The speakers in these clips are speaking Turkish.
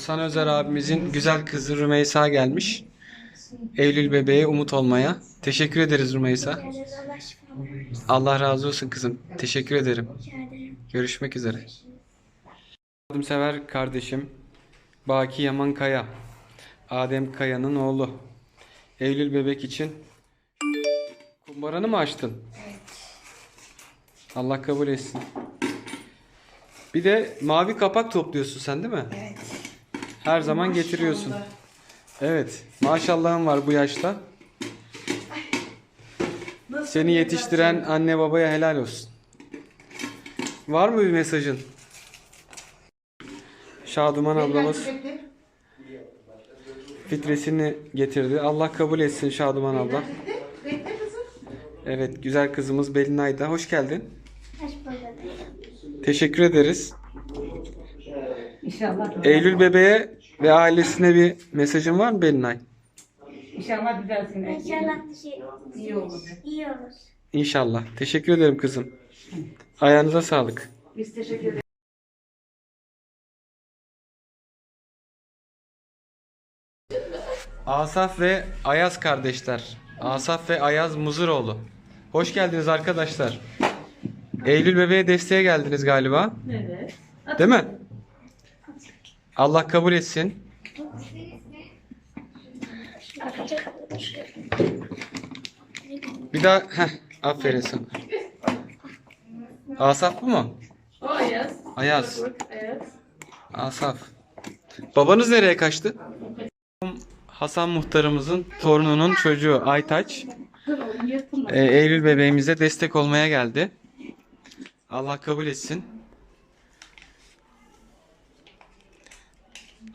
Sana Özer abimizin güzel kızı Rümeysa gelmiş. Eylül bebeğe umut olmaya. Teşekkür ederiz Rümeysa. Allah razı olsun kızım. Teşekkür ederim. Görüşmek üzere. Yardımsever kardeşim Baki Yaman Kaya. Adem Kaya'nın oğlu. Eylül bebek için kumbaranı mı açtın? Allah kabul etsin. Bir de mavi kapak topluyorsun sen değil mi? Evet. Her zaman getiriyorsun. Evet. Maşallahın var bu yaşta. Seni yetiştiren anne babaya helal olsun. Var mı bir mesajın? Şaduman ablamız fitresini getirdi. Allah kabul etsin Şaduman abla. Evet güzel kızımız Belinay da. Hoş geldin. Hoş bulduk. Teşekkür ederiz. İnşallah. Eylül bebeğe ve ailesine bir mesajın var mı Belinay? İnşallah düzelsin. İnşallah bir şey İyi olur. iyi olur. İnşallah. Teşekkür ederim kızım. Ayağınıza sağlık. Biz teşekkür ederiz. Asaf ve Ayaz kardeşler. Asaf ve Ayaz Muzuroğlu. Hoş geldiniz arkadaşlar. Eylül bebeğe desteğe geldiniz galiba. Evet. Değil mi? Allah kabul etsin. Bir daha heh, aferin sana. Asaf bu mu? O Ayaz. Ayaz. Evet. Asaf. Babanız nereye kaçtı? Hasan muhtarımızın torununun çocuğu Aytaç. Dur oğlum yırtılma. e, Eylül bebeğimize destek olmaya geldi. Allah kabul etsin.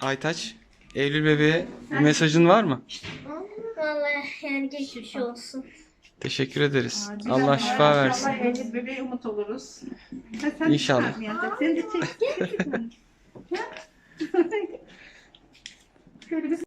Aytaç, Eylül bebeğe bir mesajın var mı? Vallahi yani geçmiş olsun. Teşekkür ederiz. Allah şifa versin. İnşallah Eylül bebeğe umut oluruz. Ha, sen İnşallah. Sen de çek. Şöyle bir